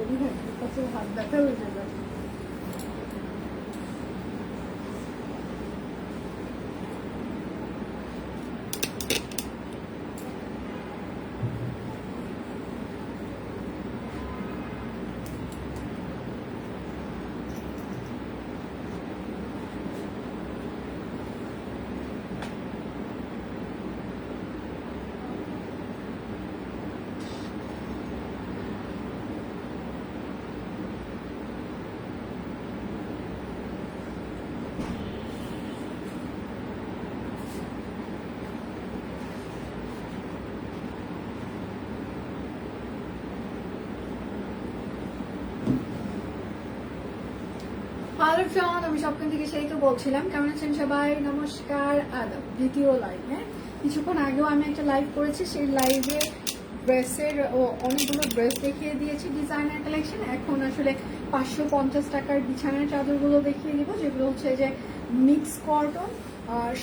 করি হ্যাঁ কাছে হাত ব্যথা হয়ে যাবে হ্যালো ফ্রেন্ড আমি সবখান থেকে সেই তো বলছিলাম। কেমন আছেন সবাই? নমস্কার। আদাব দ্বিতীয় লাইভ হ্যাঁ? কিছুক্ষণ আগেও আমি একটা লাইভ করেছি। সেই লাইভে ড্রেসের অনেকগুলো ড্রেস দেখিয়ে দিয়েছি ডিজাইনার কালেকশন এখন আসলে পাঁচশো পঞ্চাশ টাকার বিছানার চাদরগুলো দেখিয়ে দিব, যেগুলো হচ্ছে যে মিক্স কটন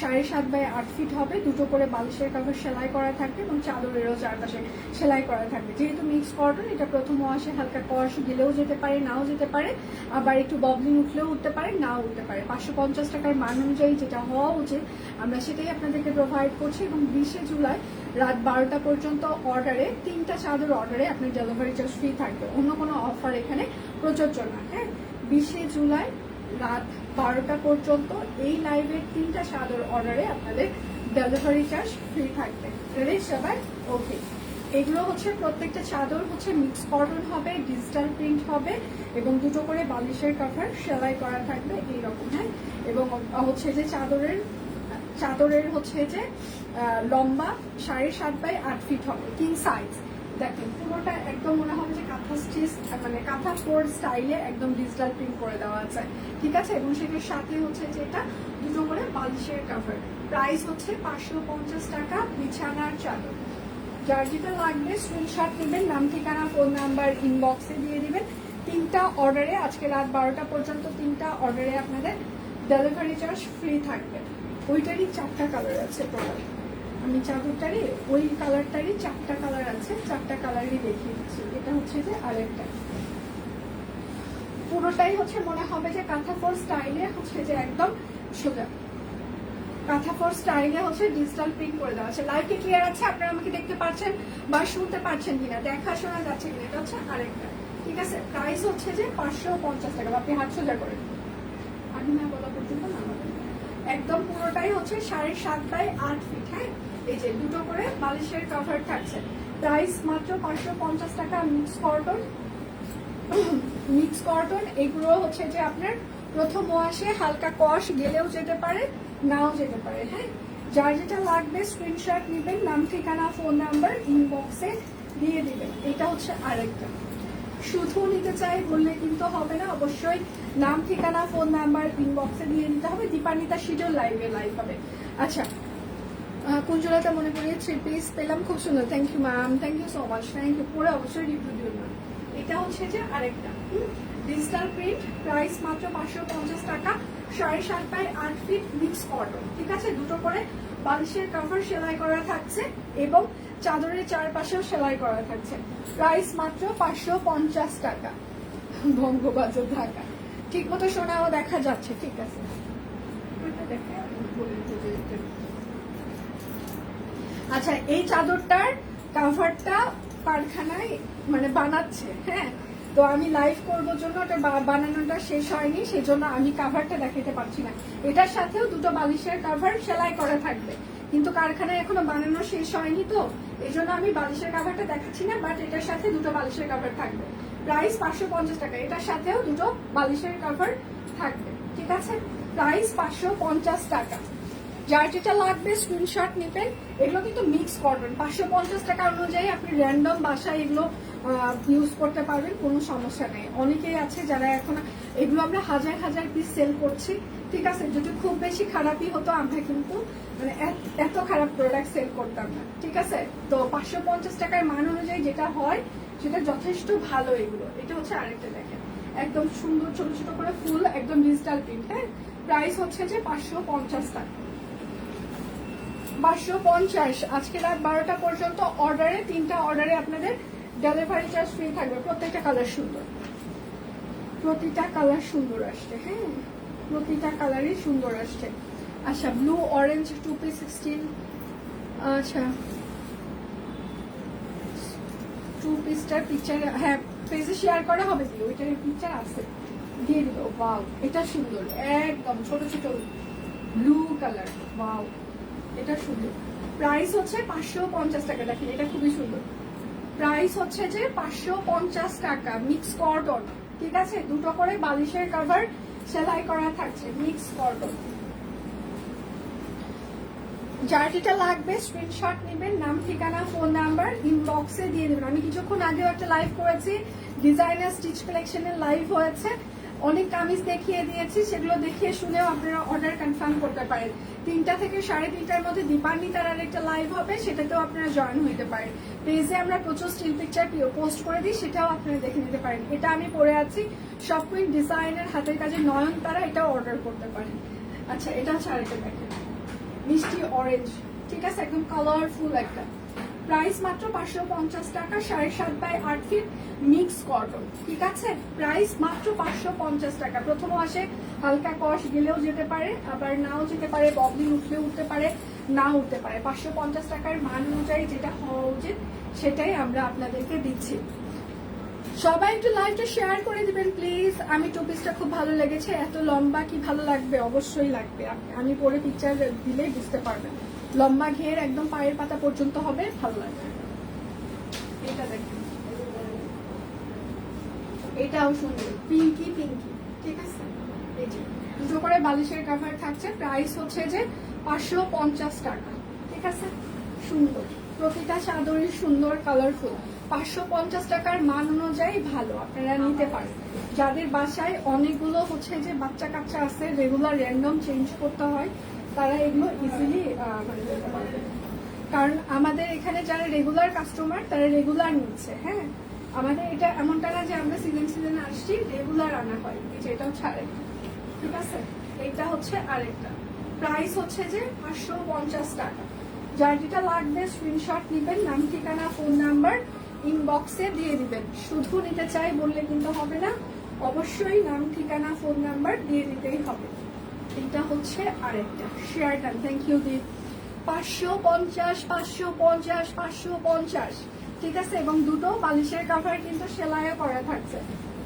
সাড়ে সাত বাই আট ফিট হবে। দুটো করে বালিশের কাপড় সেলাই করা থাকবে এবং চাদরেরও চারপাশে সেলাই করা থাকবে। যেহেতু মিক্স কটন এটা প্রথম ওয়াশে হালকা কষ গেলেও যেতে পারে, নাও যেতে পারে। আবার একটু ববলিং উঠলেও উঠতে পারে, নাও উঠতে পারে। পাঁচশো পঞ্চাশ টাকার মান অনুযায়ী যেটা হওয়া উচিত, আমরা সেটাই আপনাদেরকে প্রোভাইড করছি এবং বিশে জুলাই রাত বারোটা পর্যন্ত অর্ডারে তিনটা চাদর অর্ডারে আপনার ডেলিভারি চার্জ ফ্রি থাকবে। অন্য কোনো অফার এখানে প্রযোজ্য না হ্যাঁ? বিশে জুলাই রাত বারোটা পর্যন্ত এই লাইভের তিনটা চাদর অর্ডারে আপনাদের ডেলিভারি চার্জ ফ্রি থাকবে। সবাই? ওকে এগুলো হচ্ছে প্রত্যেকটা চাদর হচ্ছে মিক্স কটন হবে ডিজিটাল প্রিন্ট হবে এবং দুটো করে বালিশের কাভার সেলাই করা থাকবে এইরকম হ্যাঁ? এবং হচ্ছে যে চাদরের চাদরের হচ্ছে যে লম্বা সাড়ে সাত বাই আট ফিট হবে কিং সাইজ দেখেন, পুরোটা একদম মনে হবে যে কাঁথা স্টিচ মানে কাঁথা ফোর স্টাইলে একদম ডিজিটাল প্রিন্ট করে দেওয়া আছে। ঠিক আছে? এবং সেটার সাথে হচ্ছে যে এটা দুটো করে বালিশের কাভার প্রাইস হচ্ছে পাঁচশো পঞ্চাশ টাকা, বিছানার চাদর। যার যেটা লাগবে স্ক্রিনশট নেবেন, নাম, ঠিকানা ফোন নাম্বার ইনবক্সে দিয়ে দিবেন। তিনটা অর্ডারে আজকে রাত বারোটা পর্যন্ত তিনটা অর্ডারে আপনাদের ডেলিভারি চার্জ ফ্রি থাকবে। ওইটারই চারটা কালার আছে টোটাল আমি চাদরটারই ওই কালারটারই চারটা কালার আছে, চারটা কালারই দেখিয়ে দিচ্ছি। এটা হচ্ছে যে আরেকটা। পুরোটাই হচ্ছে মনে হবে যে কাঁথা ফোর স্টাইলে হচ্ছে যে একদম সোজা। কাঁথা ফোর স্টাইলে হচ্ছে ডিজিটাল প্রিন্ট করে দেওয়া আছে। লাইভ কি ক্লিয়ার আছে? আপনারা আমাকে দেখতে পাচ্ছেন বা শুনতে পাচ্ছেন কিনা? দেখা শোনা যাচ্ছে কিনা? এটা হচ্ছে আরেকটা। ঠিক আছে? প্রাইস হচ্ছে যে পাঁচশো পঞ্চাশ টাকা, বা আপনি হাত সোজা করেন। আমি না বলা পর্যন্ত না। একদম পুরোটাই হচ্ছে সাড়ে সাতটায় আট ফিট হ্যাঁ? এই যে দুটো করে বালিশের কভার থাকছে। প্রাইস মাত্র পাঁচশো পঞ্চাশ টাকা মিক্স কটন মিক্স কটন এগুলো হচ্ছে যে আপনার প্রথম ওয়াশে হালকা কষ গেলেও যেতে পারে, নাও যেতে পারে হ্যাঁ? যার যেটা লাগবে স্ক্রিনশট নেবেন, নাম, ঠিকানা ফোন নাম্বার ইনবক্সে দিয়ে দিবেন। এটা হচ্ছে আরেকটা। শুধু নিতে চাই, বললে কিন্তু হবে না, অবশ্যই নাম, ঠিকানা ফোন নাম্বার ইনবক্সে দিয়ে দিতে হবে। দীপান্বিতা শিডিউল লাইভে লাইভ হবে। আচ্ছা কুঞ্জলতা মনে করিয়ে থ্রি পিস পেলাম। খুব সুন্দর। Thank you ma'am thank you so much thank you পরে অবশ্যই রিভিউ দিন ম্যাম এটা হচ্ছে যে আরেকটা। ডিজিটাল প্রিন্ট প্রাইস মাত্র পাঁচশো পঞ্চাশ টাকা, সাড়ে সাত বাই আট ফিট মিক্স কটন ঠিক আছে? দুটো করে বালিশের কাভার সেলাই করা থাকছে এবং চাদরের চারপাশেও সেলাই করা থাকছে। প্রাইস মাত্র পাঁচশো পঞ্চাশ টাকা। বঙ্গবাজার ঢাকা। ঠিক মতো শোনাও দেখা যাচ্ছে। ঠিক আছে? দেখে। আচ্ছা এই চাদরটার কাভারটা কারখানায় মানে বানাচ্ছে হ্যাঁ? তো আমি লাইভ করব জন্য, ওটা বানানোটা শেষ হয়নি সেই জন্য আমি কাভারটা দেখাতে পারছি না। এটার সাথেও দুটো বালিশের কাভার সেলাই করা থাকবে। কিন্তু কারখানায় এখনও বানানো শেষ হয়নি তো এই জন্য আমি বালিশের কাভারটা দেখাচ্ছি না বাট এটার সাথে দুটো বালিশের কাভার থাকবে। প্রাইস পাঁচশো পঞ্চাশ টাকা, এটার সাথেও দুটো বালিশের কাভার থাকবে। ঠিক আছে? প্রাইস পাঁচশো পঞ্চাশ টাকা। যার যেটা লাগবে স্ক্রিনশট নেবেন, এগুলো কিন্তু মিক্স করবেন। পাঁচশো পঞ্চাশ টাকা অনুযায়ী আপনি র্যান্ডম বাসায় এগুলো ইউজ করতে পারবেন, কোনো সমস্যা নেই। অনেকেই আছে যারা এখন, এগুলো আমরা হাজার হাজার পিস সেল করছি, ঠিক আছে? যদি খুব বেশি খারাপই হতো, আমরা কিন্তু মানে এত- খারাপ প্রোডাক্ট সেল করতাম না, ঠিক আছে? তো পাঁচশো পঞ্চাশ টাকার মান অনুযায়ী যেটা হয়, সেটা যথেষ্ট ভালো এগুলো। এটা হচ্ছে আরেকটা দেখেন। একদম সুন্দর ছোট ছোট করে ফুল একদম ডিজিটাল প্রিন্ট হ্যাঁ? প্রাইস হচ্ছে যে পাঁচশো পঞ্চাশ টাকা। পাঁচশো পঞ্চাশ। আজকে রাত বারোটা পর্যন্ত অর্ডারে, তিনটা অর্ডারে আপনাদের ডেলিভারি চার্জ ফ্রি থাকবে। প্রত্যেকটা কালার সুন্দর। প্রতিটা কালার সুন্দর আসছে হ্যাঁ? প্রতিটা কালারই সুন্দর আসছে। আচ্ছা blue orange two P sixteen আচ্ছা। টু পিসটার পিকচার হ্যাঁ পেজে শেয়ার করা হবে দিদি ওইটার পিকচার আছে। দিয়ে দিল ওয়াও এটা সুন্দর, একদম ছোট ছোট ব্লু কালার ওয়াও এটা সুন্দর। প্রাইস হচ্ছে পাঁচশো পঞ্চাশ টাকা, দেখেন, এটা খুবই সুন্দর। প্রাইস হচ্ছে যে পাঁচশো পঞ্চাশ টাকা মিক্স কটন ঠিক আছে? দুটো করে বালিশের কাভার সেলাই করা থাকছে মিক্স কটন যার যেটা লাগবে স্ক্রিনশট নেবেন, নাম, ঠিকানা ফোন নাম্বার ইনবক্সে দিয়ে দেবেন। আমি কিছুক্ষণ আগেও একটা লাইভ করেছি ডিজাইনার স্টিচ কালেকশনের লাইভ হয়েছে। অনেক কামিজ দেখিয়ে দিয়েছি, সেগুলো দেখিয়ে শুনেও আপনারা অর্ডার কনফার্ম করতে পারেন। তিনটা থেকে সাড়ে তিনটার মধ্যে দীপান্বি তারার একটা লাইভ হবে, সেটাতেও আপনারা জয়েন হইতে পারেন। পেজে আমরা প্রচুর স্টিল পিকচার পোস্ট করে দিই, সেটাও আপনারা দেখে নিতে পারেন। এটা আমি পরে আছি কুইন ডিজাইনের হাতের কাজে নয়ন তারা এটাও অর্ডার করতে পারেন। আচ্ছা এটা হচ্ছে আরেকটা দেখেন মিষ্টি অরেঞ্জ ঠিক আছে, একদম কালারফুল একটা। প্রাইস মাত্র পাঁচশো পঞ্চাশ টাকা, সাড়ে সাত বাই আট ফিট মিক্স কটন ঠিক আছে? প্রাইস মাত্র পাঁচশো পঞ্চাশ টাকা। প্রথম আসে হালকা কষ গেলেও যেতে পারে, আবার নাও যেতে পারে ববলিন উঠলেও উঠতে পারে না উঠতে পারে। পাঁচশো পঞ্চাশ টাকার মান অনুযায়ী যেটা হওয়া উচিত, সেটাই আমরা আপনাদেরকে দিচ্ছি। সবাই একটু লাইভটা শেয়ার করে দিবেন প্লিজ আমি টু পিসটা খুব ভালো লেগেছে। এত লম্বা কি ভালো লাগবে? অবশ্যই লাগবে। আমি পরে পিকচার দিলেই বুঝতে পারবেন। লম্বা ঘের একদম পায়ের পাতা পর্যন্ত হবে, ভালো লাগবে। এটাও সুন্দর। পিঙ্কি পিঙ্কি। ঠিক আছে? এই যে, দুটো করে বালিশের কাভার থাকছে। প্রাইস হচ্ছে যে পাঁচশো পঞ্চাশ টাকা। ঠিক আছে? সুন্দর। প্রতিটা চাদরই সুন্দর কালারফুল পাঁচশো পঞ্চাশ টাকার মান অনুযায়ী ভালো, আপনারা নিতে পারেন। যাদের বাসায় অনেকগুলো হচ্ছে যে বাচ্চা কাচ্চা আছে রেগুলার র্যান্ডম চেঞ্জ করতে হয় তারা এগুলো ইজিলি মানে কারণ আমাদের এখানে যারা রেগুলার কাস্টমার তারা রেগুলার নিচ্ছে হ্যাঁ? আমাদের এটা এমনটা না যে আমরা সিজন সিজন আসছি রেগুলার আনা হয় যে এটাও ছাড়ে। ঠিক আছে? এটা হচ্ছে আরেকটা। প্রাইস হচ্ছে যে পাঁচশো পঞ্চাশ টাকা। যার যেটা লাগবে স্ক্রিনশট নেবেন, নাম, ঠিকানা ফোন নাম্বার ইনবক্সে দিয়ে দিবেন। শুধু নিতে চাই বললে কিন্তু হবে না, অবশ্যই নাম, ঠিকানা ফোন নাম্বার দিয়ে দিতেই হবে। এটা হচ্ছে আরেকটা share done thank you Deep পাঁচশো পঞ্চাশ পাঁচশো পঞ্চাশ পাঁচশো পঞ্চাশ। ঠিক আছে? এবং দুটো বালিশের কাভার কিন্তু সেলাইও করা থাকছে।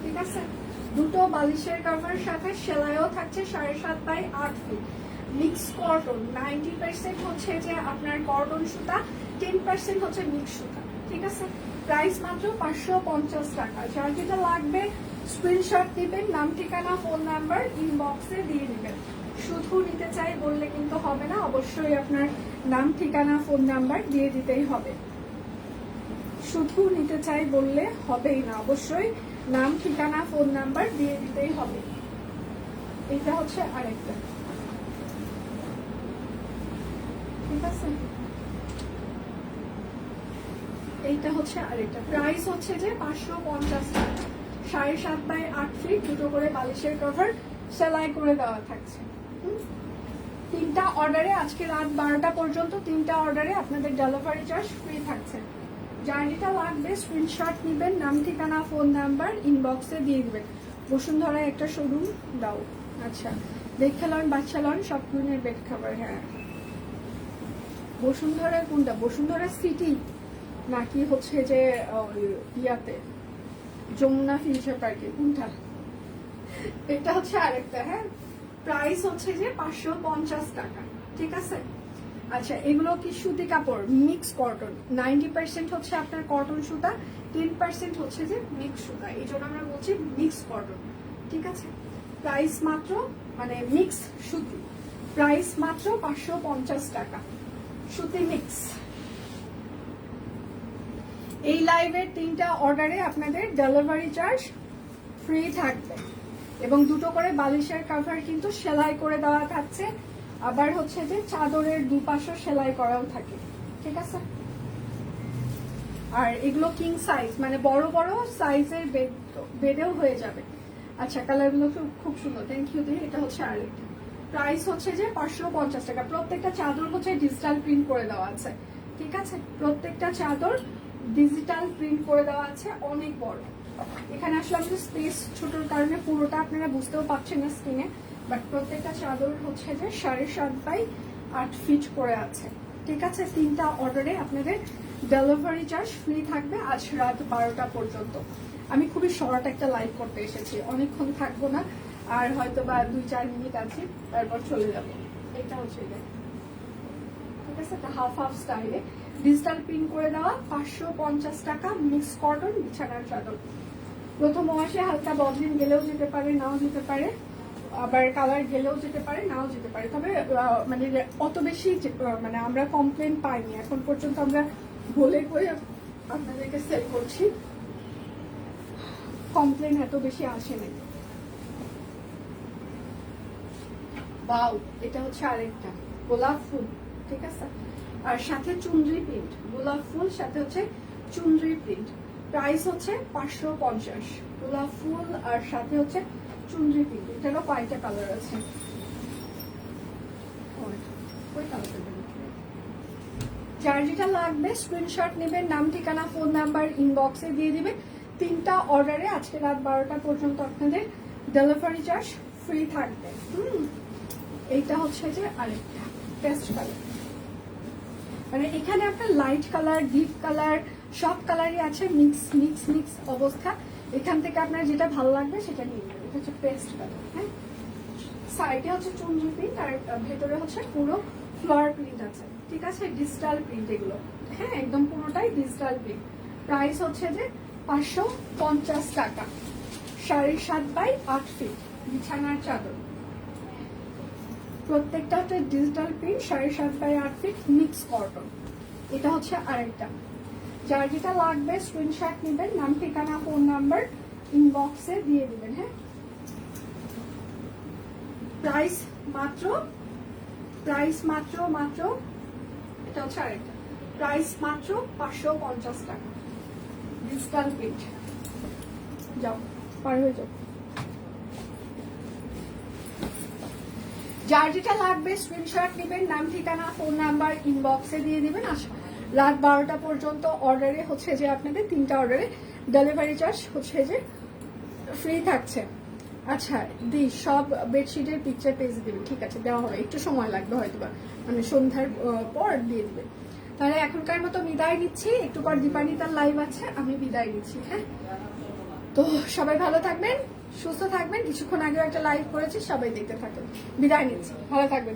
ঠিক আছে? দুটো বালিশের কাভার সাথে সেলাইও থাকছে সাড়ে সাত বাই আট feet mix cotton ninety percent হচ্ছে যে আপনার কটন সুতা টেন পার্সেন্ট হচ্ছে মিক্স সুতা। ঠিক আছে? প্রাইস মাত্র পাঁচশো পঞ্চাশ টাকা। যার যেটা লাগবে স্ক্রিনশট দিবেন, নাম, ঠিকানা ফোন নাম্বার ইনবক্সে দিয়ে দিবেন। শুধু নিতে চাই বললে কিন্তু হবে না, অবশ্যই আপনার নাম, ঠিকানা ফোন নাম্বার দিয়ে দিতেই হবে। শুধু নিতে চাই বললে হবেই না, অবশ্যই নাম, ঠিকানা ফোন নাম্বার দিয়ে দিতেই হবে। এটা হচ্ছে আরেকটা। ঠিক আছে? এইটা হচ্ছে আরেকটা। প্রাইস হচ্ছে যে পাঁচশো পঞ্চাশ টাকা। সাড়ে সাত বাই আট ফিট দুটো করে বালিশের কভার সেলাই করে দেওয়া থাকছে? তিনটা অর্ডারে আজকে রাত বারোটা পর্যন্ত তিনটা অর্ডারে আপনাদের ডেলিভারি চার্জ ফ্রি থাকছে। জার্নিটা লাগবে স্ক্রিনশট নেবেন, নাম, ঠিকানা ফোন নাম্বার ইনবক্সে দিয়ে দেবেন। বসুন্ধরায় একটা শোরুম দাও। আচ্ছা দেখে লন বাচ্চা লন সব ধরনের বেড খাবার হ্যাঁ। বসুন্ধরা কোনটা? বসুন্ধরা সিটি নাকি হচ্ছে যে ইয়াতে? যমুনা ফিউচার পার্কে কোনটা? এটা হচ্ছে আরেকটা হ্যাঁ। প্রাইস হচ্ছে যে পাঁচশো পঞ্চাশ টাকা, ঠিক আছে? আচ্ছা এগুলো কি সুতি কাপড়? মিক্স কটন নাইনটি পার্সেন্ট হচ্ছে আপনার কটন সুতা টেন পার্সেন্ট হচ্ছে যে মিক্স সুতা। এই জন্য আমরা বলছি মিক্স কটন ঠিক আছে? প্রাইস মাত্র মানে মিক্স সুতি। প্রাইস মাত্র পাঁচশো পঞ্চাশ টাকা, সুতি মিক্স এই লাইভের তিনটা অর্ডারে আপনাদের ডেলিভারি চার্জ ফ্রি থাকবে। এবং দুটো করে বালিশের কাভার কিন্তু সেলাই করে দেওয়া থাকছে। আবার হচ্ছে যে চাদরের দুপাশও সেলাই করাও থাকে। ঠিক আছে? আর এগুলো কিং সাইজ মানে বড় বড় সাইজের বেড বেডেও হয়ে যাবে। আচ্ছা কালারগুলো খুব সুন্দর। থ্যাংক ইউ দিদি এটা হচ্ছে আরেকটা প্রাইস হচ্ছে যে পাঁচশো পঞ্চাশ টাকা। প্রত্যেকটা চাদর হচ্ছে ডিজিটাল প্রিন্ট করে দেওয়া আছে। ঠিক আছে? প্রত্যেকটা চাদর ডিজিটাল প্রিন্ট করে দেওয়া আছে। অনেক বড়। এখানে আসলে আমাদের স্পেস ছোটোর কারণে পুরোটা আপনারা বুঝতেও পারছেন না স্ক্রিনে বাট প্রত্যেকটা চাদর হচ্ছে যে সাড়ে সাত বাই আট ফিট করে আছে। ঠিক আছে? তিনটা অর্ডারে আপনাদের ডেলিভারি চার্জ ফ্রি থাকবে আজ রাত বারোটা পর্যন্ত। আমি খুবই শর্ট একটা লাইভ করতে এসেছি। অনেকক্ষণ থাকব না, আর হয়তো বা দুই, চার মিনিট আছে, তারপর চলে যাব। এটা হচ্ছে ঠিক আছে? একটা হাফ হাফ স্টাইলে ডিজিটাল প্রিন্ট করে দেওয়া পাঁচশো পঞ্চাশ টাকা মিক্স কটন বিছানার চাদর। প্রথম মাসে হালকা বদলিন গেলেও যেতে পারে, নাও যেতে পারে। আবার কালার গেলেও যেতে পারে, নাও যেতে পারে। তবে মানে অত বেশি মানে আমরা কমপ্লেন পাইনি। এখন পর্যন্ত আমরা বলে কয়ে আপনাদেরকে সেল করছি। কমপ্লেন এত বেশি আসেনি। বাউ এটা হচ্ছে আরেকটা। গোলাপ ফুল, ঠিক আছে? আর সাথে চুনরি প্রিন্ট গোলাপ ফুল, সাথে হচ্ছে চুনরি প্রিন্ট প্রাইস হচ্ছে পাঁচশো পঞ্চাশ। গোলাপ ফুল আর সাথে হচ্ছে চুনরি প্রিন্ট এটারও কয়েকটা কালার আছে। যার যেটা লাগবে স্ক্রিনশট নেবেন, নাম, ঠিকানা ফোন নাম্বার ইনবক্সে দিয়ে দিবেন তিনটা অর্ডারে আজকে রাত বারোটা পর্যন্ত আপনাদের ডেলিভারি চার্জ ফ্রি থাকবে। হুম, এইটা হচ্ছে যে আরেকটা টেস্ট কালার মানে এখানে আপনার লাইট কালার ডিপ কালার সব কালারই আছে মিক্স মিক্স মিক্স অবস্থা। এখান থেকে আপনার যেটা ভালো লাগবে সেটা নিয়ে নেবেন। এটা হচ্ছে পেস্ট কালার হ্যাঁ? সাইডে হচ্ছে চুনরি প্রিন্ট আর ভেতরে হচ্ছে পুরো ফ্লোয়ার প্রিন্ট আছে। ঠিক আছে? ডিজিটাল প্রিন্ট এগুলো। হ্যাঁ একদম পুরোটাই ডিজিটাল প্রিন্ট প্রাইস হচ্ছে যে পাঁচশো পঞ্চাশ টাকা। সাড়ে সাত বাই আট ফিট বিছানার চাদর। প্রত্যেকটা হচ্ছে ডিজিটাল প্রিন্ট সাড়ে সাত বাই আট ফিট মিক্স কটন এটা হচ্ছে আরেকটা। যার যেটা লাগবে স্ক্রিনশট নেবেন, নাম, ঠিকানা ফোন নাম্বার ইনবক্সে দিয়ে দিবেন হ্যাঁ? প্রাইস মাত্র প্রাইস মাত্র মাত্র, এটা হচ্ছে আরেকটা। প্রাইস মাত্র পাঁচশো পঞ্চাশ টাকা। ডিজিটাল প্রিন্ট যাও, পার হয়ে যাও। যার যেটা লাগবে স্ক্রিনশট নেবেন, নাম, ঠিকানা ফোন নাম্বার ইনবক্সে দিয়ে দিবেন আস- রাত বারোটা পর্যন্ত অর্ডারে হচ্ছে যে আপনাদের তিনটা অর্ডারে ডেলিভারি চার্জ হচ্ছে যে ফ্রি থাকছে। আচ্ছা দি, সব বেডশিটের পিকচার পেজ দিবেন ঠিক আছে, দেওয়া হবে। একটু সময় লাগবে হয়তো বা মানে সন্ধ্যার পর দিয়ে দিবেন তাহলে এখনকার মতো বিদায় নিচ্ছি। একটু পর দীপানি তার লাইভ আছে, আমি বিদায় নিচ্ছি হ্যাঁ? তো সবাই ভালো থাকবেন, সুস্থ থাকবেন। কিছুক্ষণ আগেও একটা লাইভ করেছি, সবাই দেখতে থাকবেন বিদায় নিচ্ছি। ভালো থাকবেন।